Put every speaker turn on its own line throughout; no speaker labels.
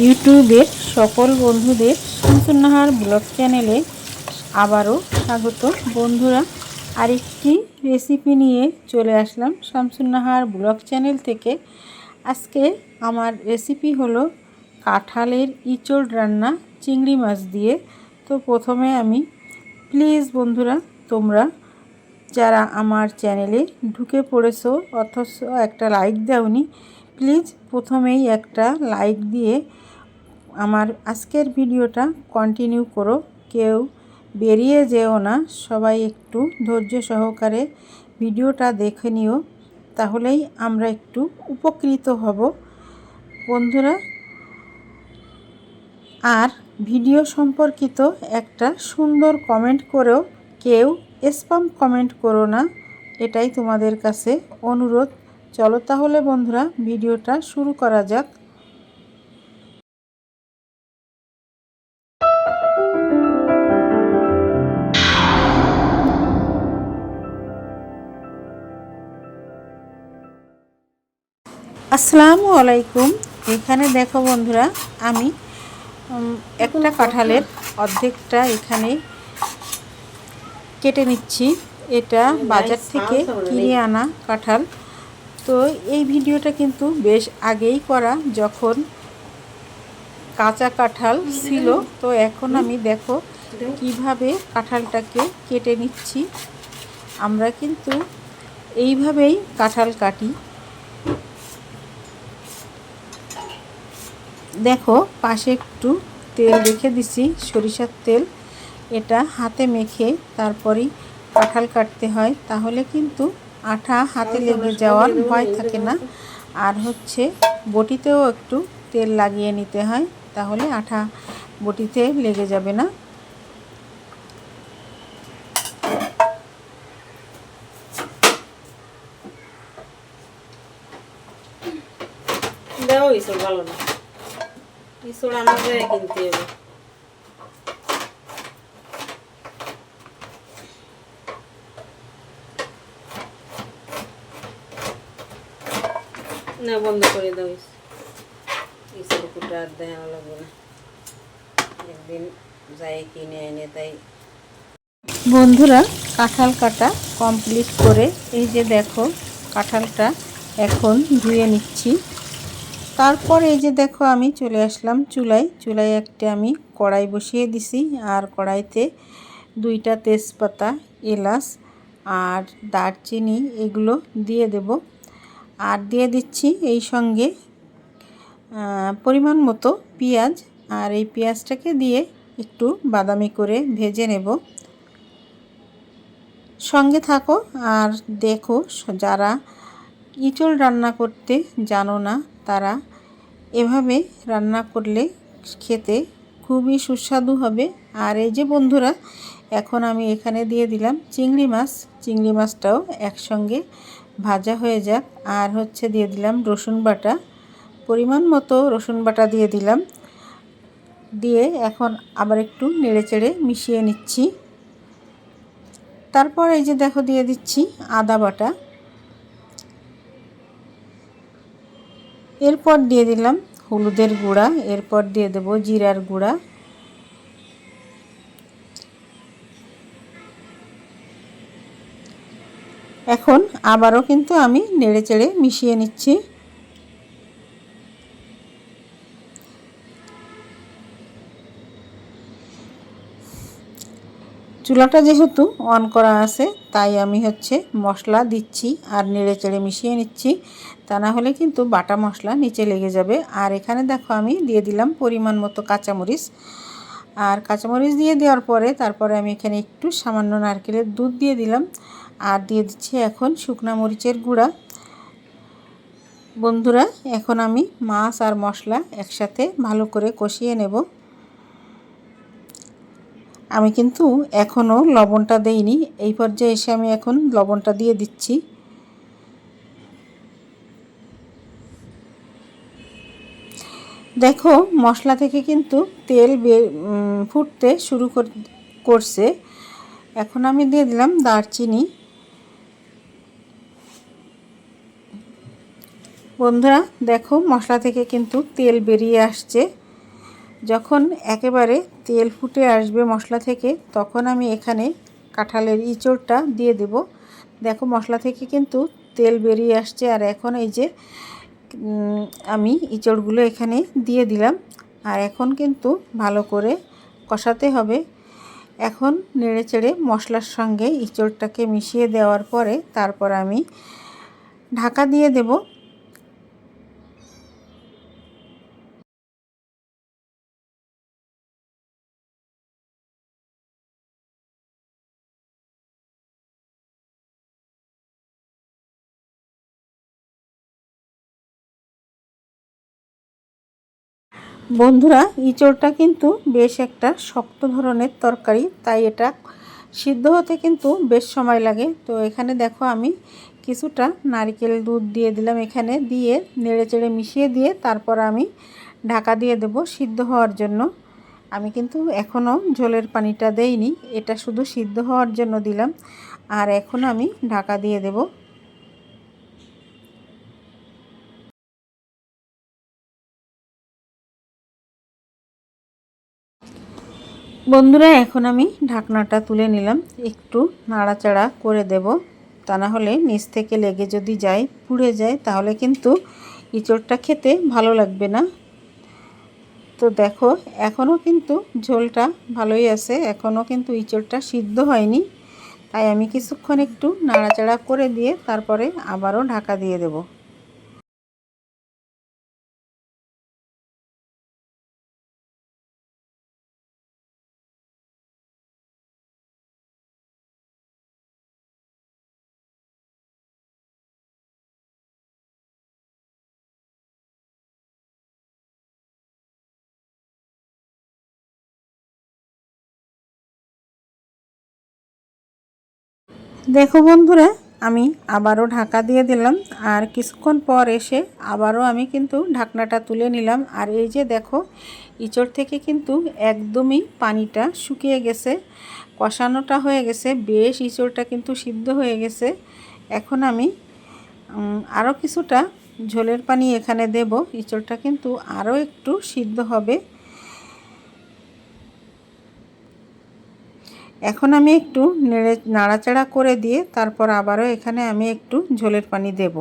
ইউটিউবের সকল বন্ধুদের শামসুন্নাহার ব্লগ চ্যানেলে আবারও স্বাগত। বন্ধুরা, আরেকটি রেসিপি নিয়ে চলে আসলাম শামসুন্নাহার ব্লগ চ্যানেল থেকে। আজকে আমার রেসিপি হলো কাঁঠালের ইঁচড় রান্না চিংড়ি মাছ দিয়ে। তো প্রথমে আমি প্লিজ বন্ধুরা, তোমরা যারা আমার চ্যানেলে ঢুকে পড়েছো, অথচ একটা লাইক দাওনি প্লিজ প্রথমেই একটা লাইক দিয়ে আমার আজকের ভিডিওটা কন্টিনিউ করো। কেউ বেরিয়ে যেও না, সবাই একটু ধৈর্য সহকারে ভিডিওটা দেখে নিও, তাহলেই আমরা একটু উপকৃত হব। বন্ধুরা, আর ভিডিও সম্পর্কিত একটা সুন্দর কমেন্ট করেও কেউ স্পাম কমেন্ট করো না, এটাই তোমাদের কাছে অনুরোধ। চলো তাহলে বন্ধুরা, ভিডিওটা শুরু করা যাক। আসসালামু আলাইকুম। এখানে দেখো বন্ধুরা, আমি একটা কাঁঠালের অর্ধেকটা এখানে কেটে নিচ্ছি। এটা বাজার থেকে কিনে আনা কাঁঠাল। তো এই ভিডিওটা কিন্তু বেশ আগেই করা যখন কাঁচা কাঁঠাল ছিল। তো এখন আমি দেখো কীভাবে কাঁঠালটাকে কেটে নিচ্ছি। আমরা কিন্তু এইভাবেই কাঁঠাল কাটি। দেখো পাশে একটু তেল রেখে দিছি, সরিষার তেল। এটা হাতে মেখে তারপরেই কাঁঠাল কাটতে হয়। তাহলে কিন্তু আঠা হাতে লেগে যাওয়ার ভয় থাকে না। আর হচ্ছে বটিতেও একটু তেল লাগিয়ে নিতে হয়, তাহলে আঠা বটিতে লেগে যাবে না।
ভালো না। কিনতে হবে। না, বন্ধ করে দাও ইসুর কুটা আর দেখা লাগবে না। একদিন যাই কিনে এনে তাই।
বন্ধুরা, কাঁঠাল কাটা কমপ্লিট করে এই যে দেখো কাঁঠালটা এখন ধুয়ে নিচ্ছি। তারপর এই যে দেখো আমি চলে আসলাম চুলায়। চুলায় একটা আমি কড়াই বসিয়ে দিছি আর কড়াইতে দুইটা তেজপাতা, এলাচ আর দারচিনি এগুলো দিয়ে দেব। আর দিয়ে দিচ্ছি এই সঙ্গে পরিমাণ মতো পেঁয়াজ। আর এই পেঁয়াজটাকে দিয়ে একটু বাদামি করে ভেজে নেব। সঙ্গে থাকো, আর দেখো যারা ইঁচড় রান্না করতে জানো না, তারা এভাবে রান্না করলে খেতে খুবই সুস্বাদু হবে। আর এই যে বন্ধুরা, এখন আমি এখানে দিয়ে দিলাম চিংড়ি মাছ। চিংড়ি মাছটাও একসঙ্গে ভাজা হয়ে যাক। আর হচ্ছে দিয়ে দিলাম রসুন বাটা। পরিমাণ মতো রসুন বাটা দিয়ে দিলাম। দিয়ে এখন আবার একটু নেড়েচেড়ে মিশিয়ে নিচ্ছি। তারপর এই যে দেখো দিয়ে দিচ্ছি আদা বাটা। এরপর দিয়ে দিলাম হলুদের গুঁড়া। এরপর দিয়ে দেব জিরার গুঁড়া। এখন আবারও কিন্তু আমি নেড়ে চেড়ে মিশিয়ে নিচ্ছি। চুলাটা যেহেতু অন করা আছে, তাই আমি হচ্ছে মশলা দিচ্ছি আর নেড়ে চেড়ে মিশিয়ে নিচ্ছি। তা না হলে কিন্তু বাটা মশলা নিচে লেগে যাবে। আর এখানে দেখো আমি দিয়ে দিলাম পরিমাণ মতো কাঁচামরিচ। আর কাঁচামরিচ দিয়ে দেওয়ার পরে তারপরে আমি এখানে একটু সামান্য নারকেলের দুধ দিয়ে দিলাম। আর দিয়ে দিচ্ছি এখন শুকনা মরিচের গুঁড়া। বন্ধুরা, এখন আমি মাছ আর মশলা একসাথে ভালো করে কষিয়ে নেব। আমি কিন্তু এখনও লবণটা দেইনি। এই পর্যায়ে এসে আমি এখন লবণটা দিয়ে দিচ্ছি। দেখো, মশলা থেকে কিন্তু তেল ফুটতে শুরু কর- করছে। এখন আমি দিয়ে দিলাম দারচিনি। বন্ধুরা, দেখো মশলা থেকে কিন্তু তেল বেরিয়ে আসছে। যখন একেবারে তেল ফুটে আসবে মশলা থেকে, তখন আমি এখানে কাঁঠালের ইঁচড়টা দিয়ে দেব। দেখো মশলা থেকে কিন্তু তেল বেরিয়ে আসছে আর এখন এই যে আমি ইঁচড়গুলো এখানে দিয়ে দিলাম। আর এখন কিন্তু ভালো করে কষাতে হবে। এখন নেড়ে চেড়ে মশলার সঙ্গে ইঁচড়টাকে মিশিয়ে দেওয়ার পরে তারপর আমি ঢাকা দিয়ে দেব। বন্ধুরা, ইঁচড়টা কিন্তু বেশ একটা শক্ত ধরনের তরকারি, তাই এটা সিদ্ধ হতে কিন্তু বেশ সময় লাগে। তো এখানে দেখো আমি কিছুটা নারকেল দুধ দিয়ে দিলাম এখানে, দিয়ে নেড়ে চেড়ে মিশিয়ে দিয়ে তারপর আমি ঢাকা দিয়ে দেব সিদ্ধ হওয়ার জন্য। আমি কিন্তু এখনও ঝোলের পানিটা দেইনি, এটা শুধু সিদ্ধ হওয়ার জন্য দিলাম। আর এখন আমি ঢাকা দিয়ে দেবো। বন্ধুরা, এখন আমি ঢাকনাটা তুলে নিলাম। একটু নাড়াচাড়া করে দেব। তা না হলে নিচ থেকে লেগে যদি যায়, পুড়ে যায়, তাহলে কিন্তু ইঁচড়টা খেতে ভালো লাগবে না। তো দেখো, এখনও কিন্তু ঝোলটা ভালোই আছে। এখনও কিন্তু ইঁচড়টা সিদ্ধ হয়নি। তাই আমি কিছুক্ষণ একটু নাড়াচাড়া করে দিয়ে তারপরে আবারও ঢাকা দিয়ে দেবো। দেখো বন্ধুরা, আমি আবারও ঢাকা দিয়ে দিলাম আর কিছুক্ষণ পর এসে আবারও আমি কিন্তু ঢাকনাটা তুলে নিলাম। আর এই যে দেখো, ইঁচড় থেকে কিন্তু একদমই পানিটা শুকিয়ে গেছে, কষানোটা হয়ে গেছে, বেশ ইঁচড়টা কিন্তু সিদ্ধ হয়ে গেছে। এখন আমি আরও কিছুটা ঝোলের পানি এখানে দেব, ইঁচড়টা কিন্তু আরও একটু সিদ্ধ হবে। এখন আমি একটু নেড়ে নাড়াচাড়া করে দিয়ে তারপর আবারও এখানে আমি একটু ঝোলের পানি দেব।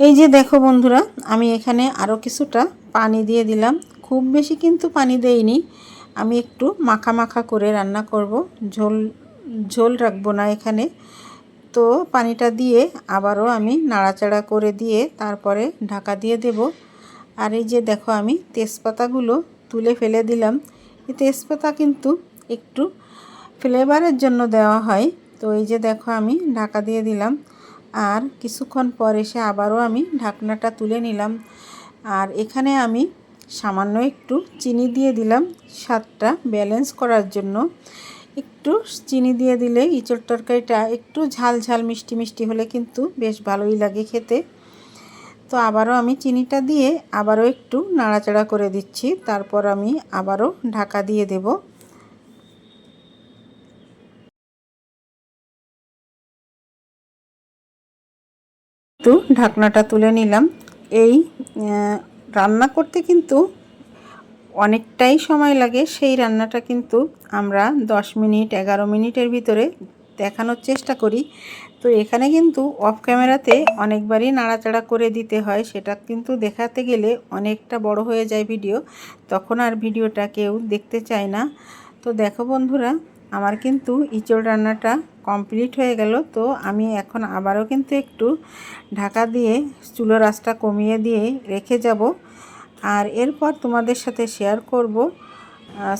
এই যে দেখো বন্ধুরা, আমি এখানে আরও কিছুটা পানি দিয়ে দিলাম। খুব বেশি কিন্তু পানি দেইনি। আমি একটু মাখা মাখা করে রান্না করব। ঝোল ঝোল রাখব না এখানে। তো পানিটা দিয়ে আবারও আমি নাড়াচাড়া করে দিয়ে তারপরে ঢাকা দিয়ে দেব। আর এই যে দেখো আমি তেজপাতাগুলো তুলে ফেলে দিলাম। এই তেজপাতা কিন্তু একটু ফ্লেভারের জন্য দেওয়া হয়। তো এই যে দেখো আমি ঢাকা দিয়ে দিলাম। আর কিছুক্ষণ পর এসে আবারও আমি ঢাকনাটা তুলে নিলাম। আর এখানে আমি সামান্য একটু চিনি দিয়ে দিলাম স্বাদটা ব্যালেন্স করার জন্য। একটু চিনি দিয়ে দিলে ইঁচড় তরকারিটা একটু ঝাল ঝাল মিষ্টি মিষ্টি হলে কিন্তু বেশ ভালোই লাগে খেতে। তো আবারও আমি চিনিটা দিয়ে আবারও একটু নাড়াচাড়া করে দিচ্ছি। তারপর আমি আবারও ঢাকা দিয়ে দেবো। একটু ঢাকনাটা তুলে নিলাম। এই রান্না করতে কিন্তু অনেকটাই সময় লাগে। সেই রান্নাটা কিন্তু আমরা দশ মিনিট, এগারো মিনিটের ভিতরে দেখানোর চেষ্টা করি। তো এখানে কিন্তু অফ ক্যামেরাতে অনেকবারই নাড়াচাড়া করে দিতে হয়। সেটা কিন্তু দেখাতে গেলে অনেকটা বড় হয়ে যায় ভিডিও। তখন আর ভিডিওটা কেউ দেখতে চায় না। তো দেখো বন্ধুরা, আমার কিন্তু ইঁচড় রান্নাটা কমপ্লিট হয়ে গেল, তো আমি এখন আবারও কিন্তু একটু ঢাকা দিয়ে চুলো রাসটা কমিয়ে দিয়ে রেখে যাব। আর এরপর তোমাদের সাথে শেয়ার করব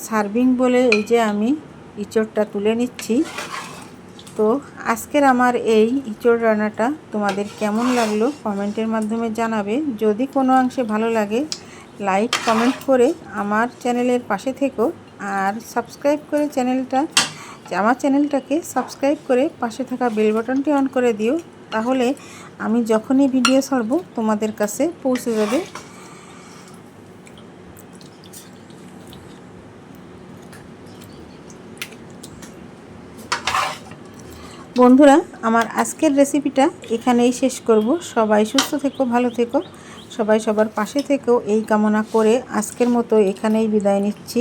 সার্ভিং বলে এই যে আমি ইঁচড়টা তুলে নিচ্ছি। তো আজকের আমার এই ইঁচড় রান্নাটা তোমাদের কেমন লাগল কমেন্টের মাধ্যমে জানাবে। যদি কোনো অংশে ভালো লাগে লাইক কমেন্ট করে আমার চ্যানেলের পাশে থেকো। আর সাবস্ক্রাইব করে চ্যানেলটা আমার চ্যানেলটাকে সাবস্ক্রাইব করে পাশে থাকা বেল বাটনটি অন করে দিও, তাহলে আমি যখনই ভিডিও ছাড়বো তোমাদের কাছে পৌঁছে যাবে। বন্ধুরা, আমার আজকের রেসিপিটা এখানেই শেষ করব। সবাই সুস্থ থেকো, ভালো থেকো। সবাই সবার পাশে থেকেও এই কামনা করে আজকের মতো এখানেই বিদায় নিচ্ছি।